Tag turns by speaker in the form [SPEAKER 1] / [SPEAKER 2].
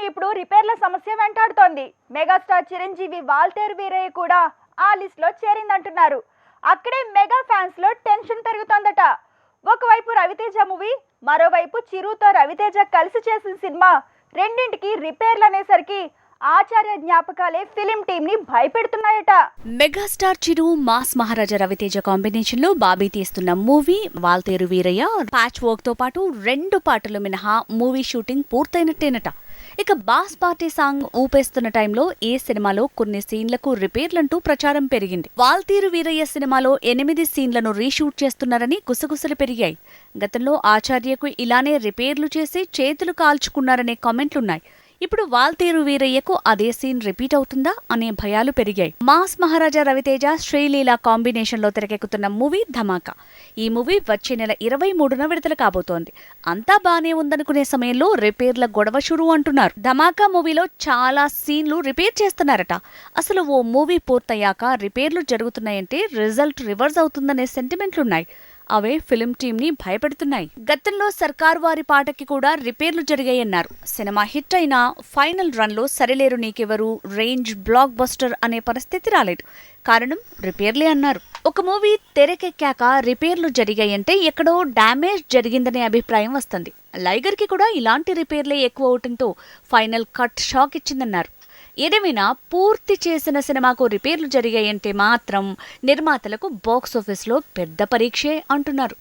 [SPEAKER 1] ని ఇప్పుడు రిపేర్ల సమస్య వెంటాడుతోంది. మెగాస్టార్ చిరంజీవి వాల్తేరు వీరయ్య కూడా ఆ లిస్ట్లో చేరిందంటున్నారు. అక్కడే మెగా ఫ్యాన్స్లో టెన్షన్ పెరుగుతోందట. ఒకవైపు రవితేజ మూవీ మరోవైపు చిరుతో రవితేజ కలిసి చేసిన సినిమా రెండింటికి రిపేర్లు అనేసరికి ఆచార్య జ్ఞాపకాలే ఫిలిం టీమ్ని భయపెడుతున్నాయట.
[SPEAKER 2] మెగాస్టార్ చిరు మాస్ మహారాజా రవితేజ కాంబినేషన్లో బాబీ తీస్తున్న మూవీ వాల్తేరు వీరయ్య ప్యాచ్ వర్క్తో పాటు రెండు పాటలు మినహా మూవీ షూటింగ్ పూర్తయినట్టేనట. ఇక బాస్ పార్టీ సాంగ్ ఊపేస్తున్న టైంలో ఈ సినిమాలో కొన్ని సీన్లకు రిపేర్లంటూ ప్రచారం పెరిగింది. వాల్తీరు వీరయ్య సినిమాలో ఎనిమిది సీన్లను రీషూట్ చేస్తున్నారని గుసగుసలు పెరిగాయి. గతంలో ఆచార్యకు ఇలానే రిపేర్లు చేసి చేతులు కాల్చుకున్నారనే కామెంట్లున్నాయి. ఇప్పుడు వాల్తేరు వీరయ్యకు అదే సీన్ రిపీట్ అవుతుందా అనే భయాలు పెరిగాయి. మాస్ మహారాజా రవితేజ శ్రీలీల కాంబినేషన్లో తెరకెక్కుతున్న మూవీ ధమాకా. ఈ మూవీ వచ్చే నెల ఇరవై మూడున విడుదల కాబోతోంది. అంతా బానే ఉందనుకునే సమయంలో రిపేర్ల గొడవ షురు అంటున్నారు. ధమాకా మూవీలో చాలా సీన్లు రిపేర్ చేస్తున్నారట. అసలు ఓ మూవీ పూర్తయ్యాక రిపేర్లు జరుగుతున్నాయంటే రిజల్ట్ రివర్స్ అవుతుందనే సెంటిమెంట్లున్నాయి అవే ఫిలిం టీం ని భయపెడుతున్నాయి. గతంలో సర్కార్ వారి పాటకి కూడా రిపేర్లు జరిగాయన్నారు. సినిమా హిట్ అయిన ఫైనల్ రన్లో సరిలేరు నీకెవరు రేంజ్ బ్లాక్ బస్టర్ అనే పరిస్థితి రాలేదు. కారణం రిపేర్లే అన్నారు. ఒక మూవీ తెరకెక్కాక రిపేర్లు జరిగాయంటే ఎక్కడో డ్యామేజ్ జరిగిందనే అభిప్రాయం వస్తుంది. లైగర్కి కూడా ఇలాంటి రిపేర్లే ఎక్కువ అవటంతో ఫైనల్ కట్ షాక్ ఇచ్చిందన్నారు. ఏదేమైనా పూర్తి చేసిన సినిమాకు రిపేర్లు జరిగాయంటే మాత్రం నిర్మాతలకు బాక్స్ ఆఫీస్లో పెద్ద పరీక్షే అంటున్నారు.